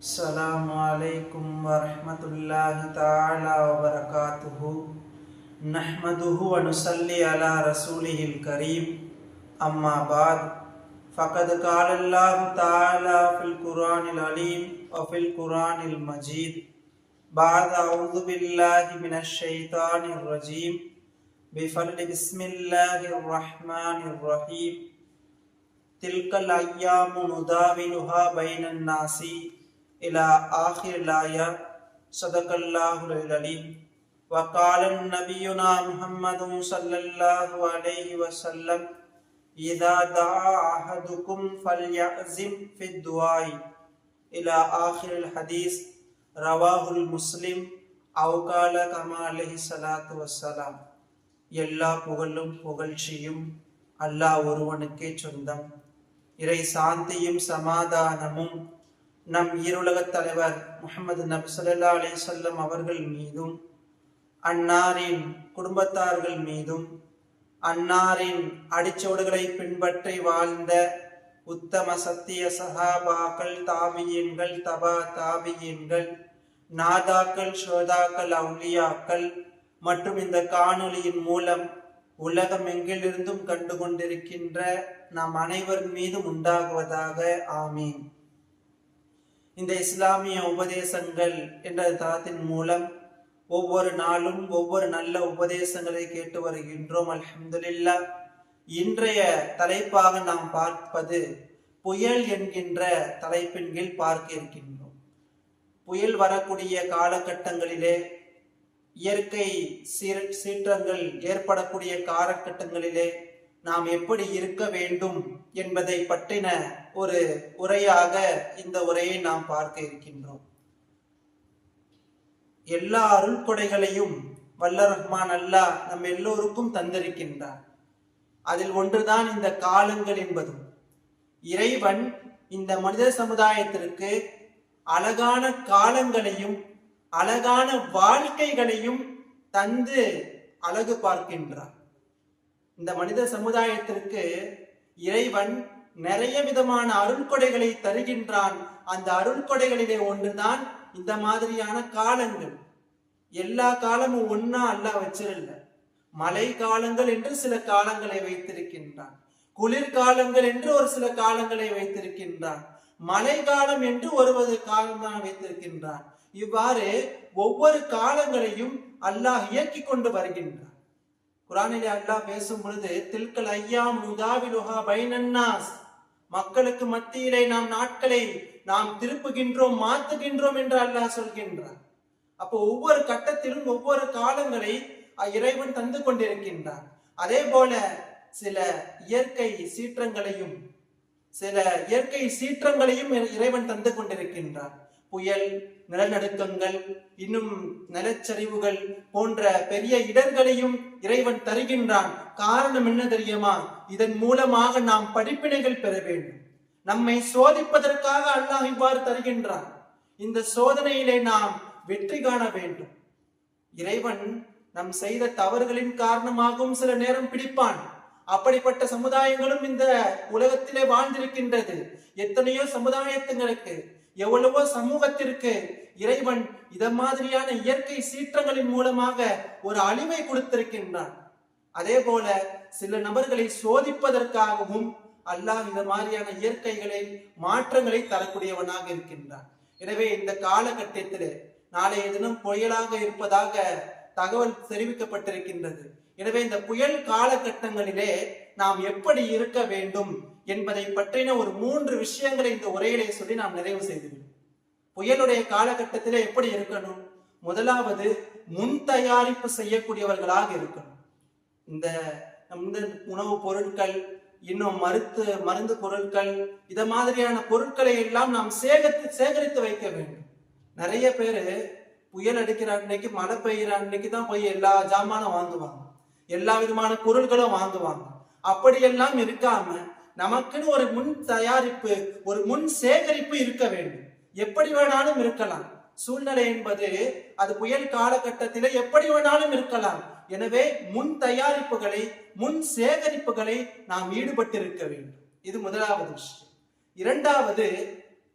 السلام علیکم ورحمۃ اللہ تعالی وبرکاتہ۔ نحمده ونصلي على رسوله الكريم اما بعد، فقد قال اللہ تعالی فی القرآن العلیم وفی القرآن المجید۔ بعد، اعوذ باللہ من الشیطان الرجیم۔ بفضل بسم اللہ الرحمن الرحیم۔ تلك الايام نداولها بين الناس۔ إلى آخر الآية صدق الله العليم وقال نبينا محمد صلى الله عليه وسلم إذا دعا أحدكم فليعزم في الدعاء إلى آخر الحديث رواه المسلم أو قال كما عليه الصلاة والسلام எல்லா புகழும் புகழ்ச்சியும் அல்லாஹ் ஒருவனுக்கே சொந்தம் இறை சாந்தியும் சமாதானமும் நம் ஈருலகத் தலைவர் முகமது நபிசல்லா ஸல்லல்லாஹு அலைஹி அவர்கள் மீதும் அன்னாரின் குடும்பத்தார்கள் மீதும் அன்னாரின் அடிச்சோடுகளை பின்பற்றி வாழ்ந்த உத்தம சத்திய சஹாபாக்கள் தாபியன்கள் தபா தாபியன்கள் நாதாக்கள் ஷோதாக்கள் அவுலியாக்கள் மற்றும் இந்த காணொலியின் மூலம் உலகம் எங்கிலிருந்தும் கண்டு கொண்டிருக்கின்ற நாம் அனைவர் மீதும் உண்டாகுவதாக ஆமீன். இந்த இஸ்லாமிய உபதேசங்கள் என்ற தளத்தின் மூலம் ஒவ்வொரு நாளும் ஒவ்வொரு நல்ல உபதேசங்களை கேட்டு வருகின்றோம் அல்ஹம்துலில்லா இன்றைய தலைப்பாக நாம் பார்ப்பது புயல் என்கின்ற தலைப்பின் கீழ் பார்க்க இருக்கின்றோம். புயல் வரக்கூடிய காலகட்டங்களிலே இயற்கை சீர சீற்றங்கள் ஏற்படக்கூடிய காலகட்டங்களிலே நாம் எப்படி இருக்க வேண்டும் என்பதை பற்றின ஒரு உரையாக இந்த உரையை நாம் பார்க்க இருக்கின்றோம். எல்லா அருள்கொடைகளையும் வல்ல ரஹ்மான் அல்லாஹ் நம் எல்லோருக்கும் தந்திருக்கின்றார். அதில் ஒன்றுதான் இந்த காலங்கள் என்பதும். இறைவன் இந்த மனித சமுதாயத்திற்கு அழகான காலங்களையும் அழகான வாழ்க்கைகளையும் தந்து அழகு பார்க்கின்றார். இந்த மனித சமுதாயத்திற்கு இறைவன் நிறைய விதமான அருள்கொடைகளை தருகின்றான். அந்த அருள்கொடைகளிலே ஒன்றுதான் இந்த மாதிரியான காலங்கள். எல்லா காலமும் ஒன்னா அல்ல வச்சிருல்ல மழை காலங்கள் என்று சில காலங்களை வைத்திருக்கின்றான். குளிர்காலங்கள் என்று ஒரு சில காலங்களை வைத்திருக்கின்றான். மழை காலம் என்று ஒருவது காலம்தான் வைத்திருக்கின்றான். இவ்வாறு ஒவ்வொரு காலங்களையும் அல்லாஹ் இயக்கி கொண்டு வருகின்றான். குரானிலே அல்லாஹ் பேசும் பொழுது தில்கல் ஐயாம் நுதாவிலுஹா பைனன்னாஸ் மக்களுக்கு மத்தியிலே நாம் நாட்களை நாம் திருப்புகின்றோம் மாத்துகின்றோம் என்று அல்லாஹ் சொல்கின்றார் அப்போ ஒவ்வொரு கட்டத்திலும் ஒவ்வொரு காலங்களை இறைவன் தந்து கொண்டிருக்கின்றார் அதே போல சில இயற்கை சீற்றங்களையும் சில இயற்கை சீற்றங்களையும் இறைவன் தந்து கொண்டிருக்கின்றார். புயல் நிலநடுக்கங்கள் இன்னும் நிலச்சரிவுகள் போன்ற பெரிய இடர்களையும் இறைவன் தருகின்றான். காரணம் என்ன தெரியுமா? இதன் மூலமாக நாம் படிப்பினைகள் பெற வேண்டும். நம்மை சோதிப்பதற்காக அல்லாஹ் இவ்வாறு தருகின்றான். இந்த சோதனையிலே நாம் வெற்றி காண வேண்டும். இறைவன் நம் செய்த தவறுகளின் காரணமாகவும் சில நேரம் பிடிப்பான். அப்படிப்பட்ட சமுதாயங்களும் இந்த உலகத்திலே வாழ்ந்திருக்கின்றது. எத்தனையோ சமுதாயத்துங்களுக்கு எவ்வளவோ சமூகத்திற்கு இறைவன் இத மாதிரியான இயற்கை சீற்றங்களின் மூலமாக ஒரு அழிவை கொடுத்திருக்கின்றான். அதே போல சில நபர்களை சோதிப்பதற்காகவும் அல்லாஹ் இந்த மாதிரியான இயற்கைகளை மாற்றங்களை தரக்கூடியவனாக இருக்கின்றான். எனவே இந்த காலகட்டத்திலே நாளைய தினம் புயலாக இருப்பதாக தகவல் தெரிவிக்கப்பட்டிருக்கின்றது. எனவே இந்த புயல் காலகட்டங்களிலே நாம் எப்படி இருக்க வேண்டும் என்பதை பற்றின ஒரு மூன்று விஷயங்களை இந்த உரையிலே சொல்லி நாம் நிறைவு செய்துள்ளோம் புயலுடைய காலகட்டத்திலே எப்படி இருக்கணும்? முதலாவது முன் தயாரிப்பு செய்யக்கூடியவர்களாக இருக்கணும். இந்த இந்த உணவுப் பொருட்கள் இன்னும் மருத்து மருந்து பொருட்கள் இத மாதிரியான பொருட்களை எல்லாம் நாம் சேகரித்து சேகரித்து வைக்க வேண்டும். நிறைய பேரு புயல் அடிக்கிற அன்னைக்கு மழை பெய்கிற அன்னைக்கு தான் போய் எல்லா ஜாமானும் வாங்குவாங்க. எல்லா விதமான பொருள்களும் வாங்குவாங்க. அப்படியெல்லாம் இருக்காம நமக்குன்னு ஒரு முன் தயாரிப்பு ஒரு முன் சேகரிப்பு இருக்க வேண்டும். எப்படி வேணாலும் இருக்கலாம். சூழ்நிலை என்பது அது புயல் காலகட்டத்திலே எப்படி வேணாலும் இருக்கலாம். எனவே முன் தயாரிப்புகளை முன் சேகரிப்புகளை நாம் ஈடுபட்டிருக்க வேண்டும். இது முதலாவது விஷயம். இரண்டாவது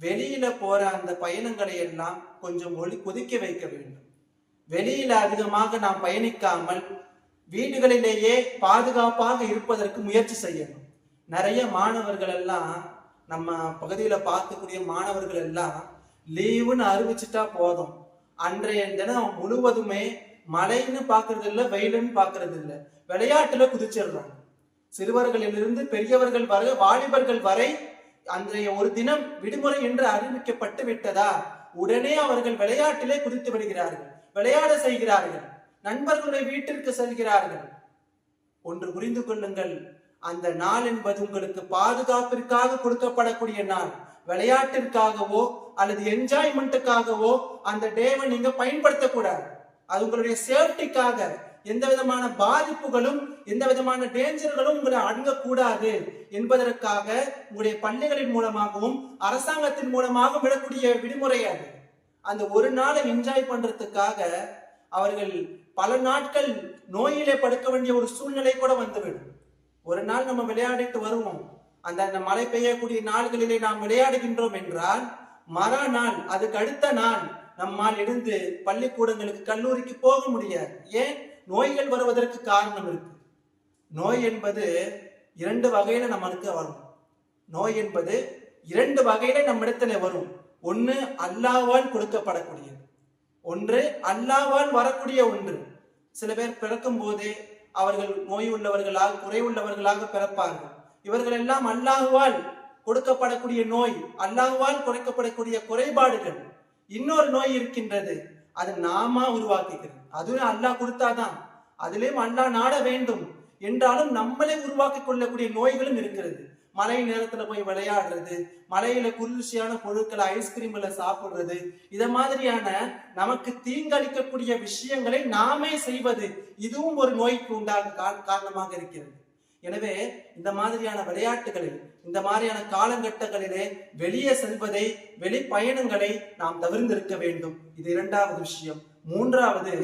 வெளியில போற அந்த பயணங்களை எல்லாம் கொஞ்சம் ஒளி கொதிக்க வைக்க வேண்டும். வெளியில அதிகமாக நாம் பயணிக்காமல் வீடுகளிலேயே பாதுகாப்பாக இருப்பதற்கு முயற்சி செய்யணும். நிறைய மாணவர்கள் எல்லாம் நம்ம பகுதியில் பார்க்கக்கூடிய மாணவர்கள் எல்லாம் லீவுன்னு அறிவிச்சுட்டா போதும். அன்றைய தினம் முழுவதுமே மழைன்னு பார்க்கறது இல்லை வெயிலுன்னு பார்க்கறது இல்லை. விளையாட்டுல குதிச்சிடுறாங்க சிறுவர்களிலிருந்து பெரியவர்கள் வரை வாலிபர்கள் வரை அன்றைய ஒரு தினம் விடுமுறை என்று அறிவிக்கப்பட்டு விட்டதா? உடனே அவர்கள் விளையாட்டிலே குதித்து விடுகிறார்கள். விளையாட செய்கிறார்கள். நண்பர்களுடைய வீட்டிற்கு செல்கிறார்கள். ஒன்று புரிந்து கொள்ளுங்கள் அந்த நாள் என்பது உங்களுக்கு பாதுகாப்பிற்காக கொடுக்கப்படக்கூடிய நாள். விளையாட்டிற்காகவோ அல்லது என்ஜாய்மெண்ட்டுக்காகவோ அந்த டேவை நீங்க பயன்படுத்தக்கூடாது. அது உங்களுடைய சேஃப்டிக்காக எந்த விதமான பாதிப்புகளும் எந்த விதமான டேஞ்சர்களும் உங்களை அணுகக்கூடாது என்பதற்காக உங்களுடைய பள்ளிகளின் மூலமாகவும் அரசாங்கத்தின் மூலமாகவும் விடக்கூடிய விடுமுறை அது. அந்த ஒரு நாளை என்ஜாய் பண்றதுக்காக அவர்கள் பல நாட்கள் நோயிலே படுக்க வேண்டிய ஒரு சூழ்நிலை கூட வந்துவிடும். ஒரு நாள் நம்ம விளையாடிட்டு வருவோம். அந்த அந்த மழை பெய்யக்கூடிய நாள்களிலே நாம் விளையாடுகின்றோம் என்றால் மறுநாள் அதுக்கு அடுத்த நாள் நம்மால் இருந்து பள்ளிக்கூடங்களுக்கு கல்லூரிக்கு போக முடியாது. ஏன்? நோய்கள் வருவதற்கு காரணம் இருக்கு. நோய் என்பது இரண்டு வகையில நம்மளுக்கு வரும். நோய் என்பது இரண்டு வகையில நம்மிடத்துல வரும். ஒன்று அல்லாவால் கொடுக்கப்படக்கூடியது. ஒன்று அல்லாவால் வரக்கூடிய ஒன்று. சில பேர் பிறக்கும் போதே அவர்கள் நோய் உள்ளவர்களாக குறை உள்ளவர்களாக பிறப்பார்கள். இவர்கள் எல்லாம் அல்லாஹுவால் கொடுக்கப்படக்கூடிய நோய் அல்லாஹுவால் குறைக்கப்படக்கூடிய குறைபாடுகள். இன்னொரு நோய் இருக்கின்றது. அது நாம உருவாக்குகிறது. அதுவும் அல்லாஹ் கொடுத்தாதான். அதிலேயும் அல்லாஹ் நாட வேண்டும். என்றாலும் நம்மளே உருவாக்கி கொள்ளக்கூடிய நோய்களும் இருக்கிறது. மழை நேரத்துல போய் விளையாடுறது மழையில குளிர்ச்சியான பொருட்களை ஐஸ்கிரீம்ல சாப்பிடுறது இத மாதிரியான நமக்கு தீங்களிக்கக்கூடிய விஷயங்களை நாமே செய்வது இதுவும் ஒரு நோய்க்கு உண்டாக காரணமாக இருக்கிறது. எனவே இந்த மாதிரியான விளையாட்டுகளில் இந்த மாதிரியான காலகட்டங்களிலே வெளியே செல்வதை வெளி பயணங்களை நாம் தவிர்ந்திருக்க வேண்டும். இது இரண்டாவது விஷயம். மூன்றாவது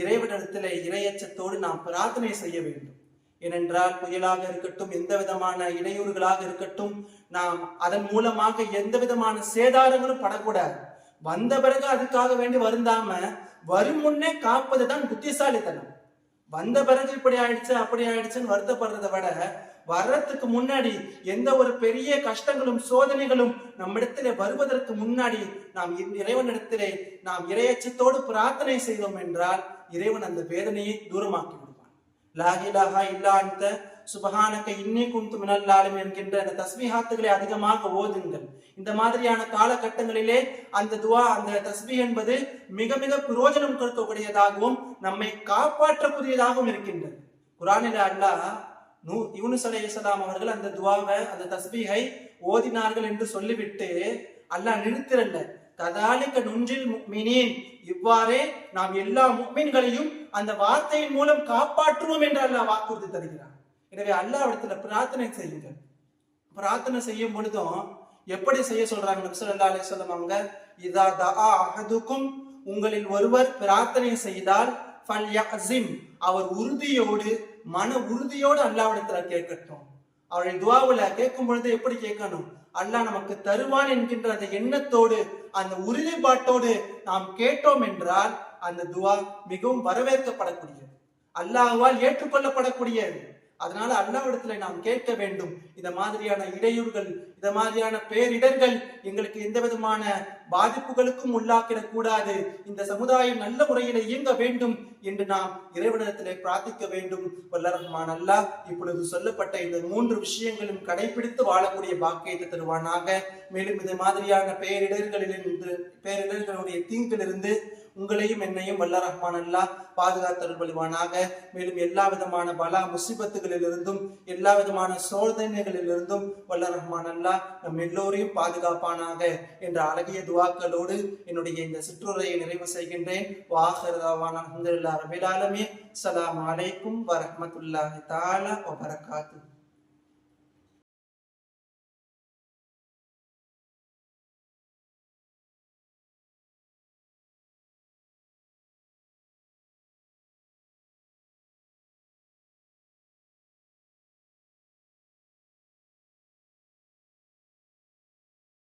இறைவனிடத்திலே இரையச்சத்தோடு நாம் பிரார்த்தனை செய்ய வேண்டும். ஏனென்றால் புயலாக இருக்கட்டும் எந்த விதமான இடையூறுகளாக இருக்கட்டும் நாம் அதன் மூலமாக எந்த விதமான சேதாரங்களும் படக்கூடாது. வந்த பிறகு அதுக்காக வேண்டி வருந்தாம வரும் முன்னே காப்பதுதான் புத்திசாலித்தனம். வந்த பிறகு இப்படி ஆயிடுச்சு அப்படி ஆயிடுச்சுன்னு வருத்தப்படுறதை விட வர்றதுக்கு முன்னாடி எந்த ஒரு பெரிய கஷ்டங்களும் சோதனைகளும் நம்மிடத்திலே வருவதற்கு முன்னாடி நாம் இறைவன் இறைவனிடத்திலே நாம் இரையச்சத்தோடு பிரார்த்தனை செய்தோம் என்றால் இறைவன் அந்த வேதனையை தூரமாக்கிவிடும். விடுவான் இல்லா அந்த சுபஹானக இன்னி குந்து மினல்லாலும் என்கின்ற அந்த தஸ்மிஹாத்துகளை அதிகமாக ஓதுங்கள் இந்த மாதிரியான காலகட்டங்களிலே அந்த துவா அந்த தஸ்மி என்பது மிக மிக பிரயோஜனம் கொடுக்கக்கூடியதாகவும் நம்மை காப்பாற்றக்கூடியதாகவும் இருக்கின்றது குரானில அல்லாஹ் நூ யூனுஸ் அலைஹிஸ்ஸலாம் அவர்கள் அந்த துவாவை அந்த தஸ்பீஹை ஓதினார்கள் என்று சொல்லிவிட்டு அல்லாஹ் நிறுத்திரல்ல கதாலிக்க நுன்றில் முக்மினேன். இவ்வாறே நாம் எல்லா முக்மீன்களையும் அந்த வார்த்தையின் மூலம் காப்பாற்றுவோம் என்று அல்லாஹ் வாக்குறுதி தருகிறார் எனவே அல்லாவிடத்துல பிரார்த்தனை செய்யுங்கள். பிரார்த்தனை செய்யும் பொழுதும் எப்படி செய்ய சொல்றாங்க நபிசல்லா அலி சொல்லம் அவங்க? இதா தஆ அஹதுக்கும் உங்களில் ஒருவர் பிரார்த்தனை செய்தால் ஃபல்யஅஸிம் அவர் உறுதியோடு மன உறுதியோடு அல்லாவிடத்துல கேட்கட்டும். அவருடைய துவாவுல கேட்கும் பொழுது எப்படி கேட்கணும்? அல்லாஹ் நமக்கு தருவான் என்கின்ற அந்த எண்ணத்தோடு அந்த உறுதிப்பாட்டோடு நாம் கேட்டோம் என்றால் அந்த துவா மிகவும் வரவேற்கப்படக்கூடியது. அல்லாஹ்வால் ஏற்றுக்கொள்ளப்படக்கூடியது. அதனால அல்லாஹ்விடத்துல நாம் கேட்க வேண்டும். இந்த மாதிரியான இடையூறுகள் இந்த மாதிரியான பேரிடர்கள் எங்களுக்கு எந்த விதமான பாதிப்புகளுக்கும் உள்ளாக்கிடக் கூடாது. இந்த சமுதாயம் நல்ல முறையில் இயங்க வேண்டும் என்று நாம் இறைவனிடத்திலே பிரார்த்திக்க வேண்டும். வல்ல அல்லாஹ் இப்பொழுது சொல்லப்பட்ட இந்த மூன்று விஷயங்களும் கடைபிடித்து வாழக்கூடிய பாக்கியத்தை தருவானாக. மேலும் இந்த மாதிரியான பேரிடர்களிலிருந்து பேரிடர்களுடைய தீங்கிலிருந்து உங்களையும் என்னையும் வல்ல ரஹ்மான் அல்லா பாதுகாத்தல் வழிவானாக. மேலும் எல்லா விதமான பலா முசிபத்துகளிலிருந்தும் எல்லா விதமான சோதனைகளிலிருந்தும் வல்ல ரஹ்மான் அல்லாஹ் நம் எல்லோரையும் பாதுகாப்பானாக என்ற அழகிய துவாக்களோடு என்னுடைய இந்த சிற்றுரையை நிறைவு செய்கின்றேன். வாகரதாவான அஹமதுல்லா ரபிலாலமே சலாம் அலைக்கும் வரமத்துல்லாஹி தாலா வபரகாத்துஹு.